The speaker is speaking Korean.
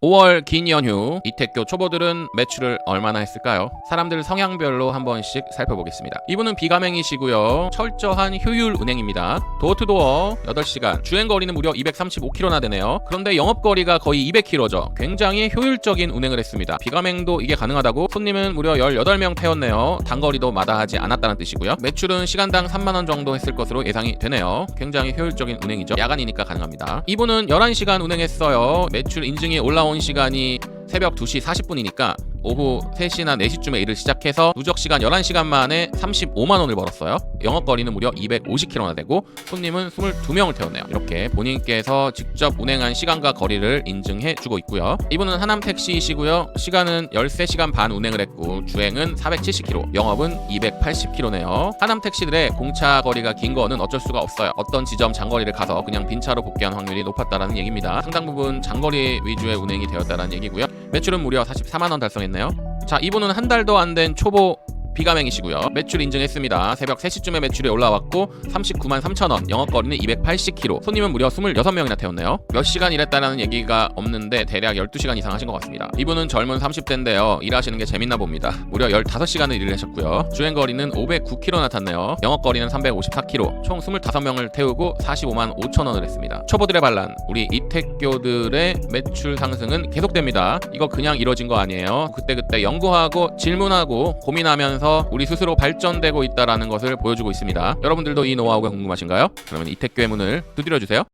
5월 긴 연휴 이택교 초보들은 매출을 얼마나 했을까요? 사람들 성향별로 한 번씩 살펴보겠습니다. 이분은 비가맹이시고요. 철저한 효율 은행입니다. 도어투도어 8시간 주행 거리는 무려 235km나 되네요. 그런데 영업 거리가 거의 200km죠. 굉장히 효율적인 운행을 했습니다. 비가맹도 이게 가능하다고 손님은 무려 18명 태웠네요. 단거리도 마다하지 않았다는 뜻이고요. 매출은 시간당 3만 원 정도 했을 것으로 예상이 되네요. 굉장히 효율적인 운행이죠. 야간이니까 가능합니다. 이분은 11시간 운행했어요. 매출 인증이 올라온 시간이 새벽 2시 40분이니까 오후 3시나 4시쯤에 일을 시작해서 누적 시간 11시간 만에 35만 원을 벌었어요. 영업 거리는 무려 250km나 되고 손님은 22명을 태웠네요. 이렇게 본인께서 직접 운행한 시간과 거리를 인증해 주고 있고요. 이분은 하남 택시이시고요. 시간은 13시간 반 운행을 했고 주행은 470km, 영업은 280km네요. 하남 택시들의 공차 거리가 긴 거는 어쩔 수가 없어요. 어떤 지점 장거리를 가서 그냥 빈차로 복귀한 확률이 높았다라는 얘기입니다. 상당 부분 장거리 위주의 운행이 되었다는 얘기고요. 매출은 무려 44만 원 달성했네요. 자, 이분은 한 달도 안 된 초보 비가맹이시고요. 매출 인증했습니다. 새벽 3시쯤에 매출이 올라왔고 39만 3천 원, 영업 거리는 280km. 손님은 무려 26명이나 태웠네요. 몇 시간 일했다라는 얘기가 없는데 대략 12시간 이상 하신 것 같습니다. 이분은 젊은 30대인데요. 일하시는 게 재밌나 봅니다. 무려 15시간을 일을 하셨고요. 주행 거리는 509km나 탔네요. 영업 거리는 354km. 총 25명을 태우고 45만 5천 원을 했습니다. 초보들의 반란, 우리 이택교들의 매출 상승은 계속됩니다. 이거 그냥 이뤄진 거 아니에요. 그때그때 연구하고 질문하고 고민하면 서 우리 스스로 발전되고 있다라는 것을 보여주고 있습니다. 여러분들도 이 노하우가 궁금하신가요? 그러면 이택교의 문을 두드려 주세요.